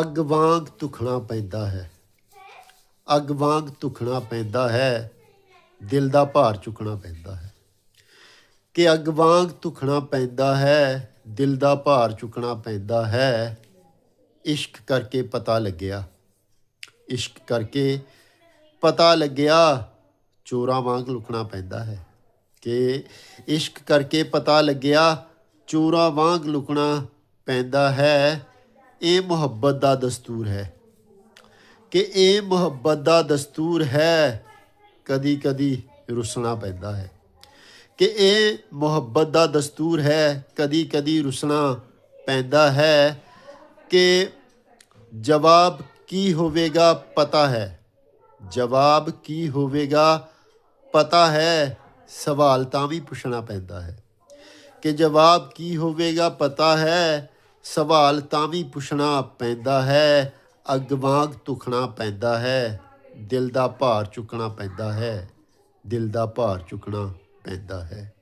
ਅੱਗ ਵਾਂਗ ਤੁਖਣਾ ਪੈਂਦਾ ਹੈ। ਅੱਗ ਵਾਂਗ ਤੁਖਣਾ ਪੈਂਦਾ ਹੈ। ਦਿਲ ਦਾ ਭਾਰ ਚੁੱਕਣਾ ਪੈਂਦਾ ਹੈ। ਕਿ ਅੱਗ ਵਾਂਗ ਤੁਖਣਾ ਪੈਂਦਾ ਹੈ, ਦਿਲ ਦਾ ਭਾਰ ਚੁੱਕਣਾ ਪੈਂਦਾ ਹੈ। ਇਸ਼ਕ ਕਰਕੇ ਪਤਾ ਲੱਗਿਆ। ਇਸ਼ਕ ਕਰਕੇ ਪਤਾ ਲੱਗਿਆ, ਚੋਰਾਂ ਵਾਂਗ ਲੁਕਣਾ ਪੈਂਦਾ ਹੈ। ਕਿ ਇਸ਼ਕ ਕਰਕੇ ਪਤਾ ਲੱਗਿਆ, ਚੋਰਾਂ ਵਾਂਗ ਲੁਕਣਾ ਪੈਂਦਾ ਹੈ। ਇਹ ਮੁਹੱਬਤ ਦਾ ਦਸਤੂਰ ਹੈ। ਕਿ ਇਹ ਮੁਹੱਬਤ ਦਾ ਦਸਤੂਰ ਹੈ, ਕਦੀ ਕਦੀ ਰੁਸਣਾ ਪੈਂਦਾ ਹੈ। ਕਿ ਇਹ ਮੁਹੱਬਤ ਦਾ ਦਸਤੂਰ ਹੈ, ਕਦੀ ਕਦੀ ਰੁਸਣਾ ਪੈਂਦਾ ਹੈ। ਕਿ ਜਵਾਬ ਕੀ ਹੋਵੇਗਾ, ਪਤਾ ਹੈ। ਜਵਾਬ ਕੀ ਹੋਵੇਗਾ, ਪਤਾ ਹੈ। ਸਵਾਲ ਤਾਂ ਵੀ ਪੁੱਛਣਾ ਪੈਂਦਾ ਹੈ। ਕਿ ਜਵਾਬ ਕੀ ਹੋਵੇਗਾ, ਪਤਾ ਹੈ। ਸਵਾਲ ਤਾਂ ਵੀ ਪੁੱਛਣਾ ਪੈਂਦਾ ਹੈ, ਅੱਗ ਵਾਂਗ ਤੁਖਣਾ ਪੈਂਦਾ ਹੈ, ਦਿਲ ਦਾ ਭਾਰ ਚੁੱਕਣਾ ਪੈਂਦਾ ਹੈ, ਦਿਲ ਦਾ ਭਾਰ ਚੁੱਕਣਾ ਪੈਂਦਾ ਹੈ।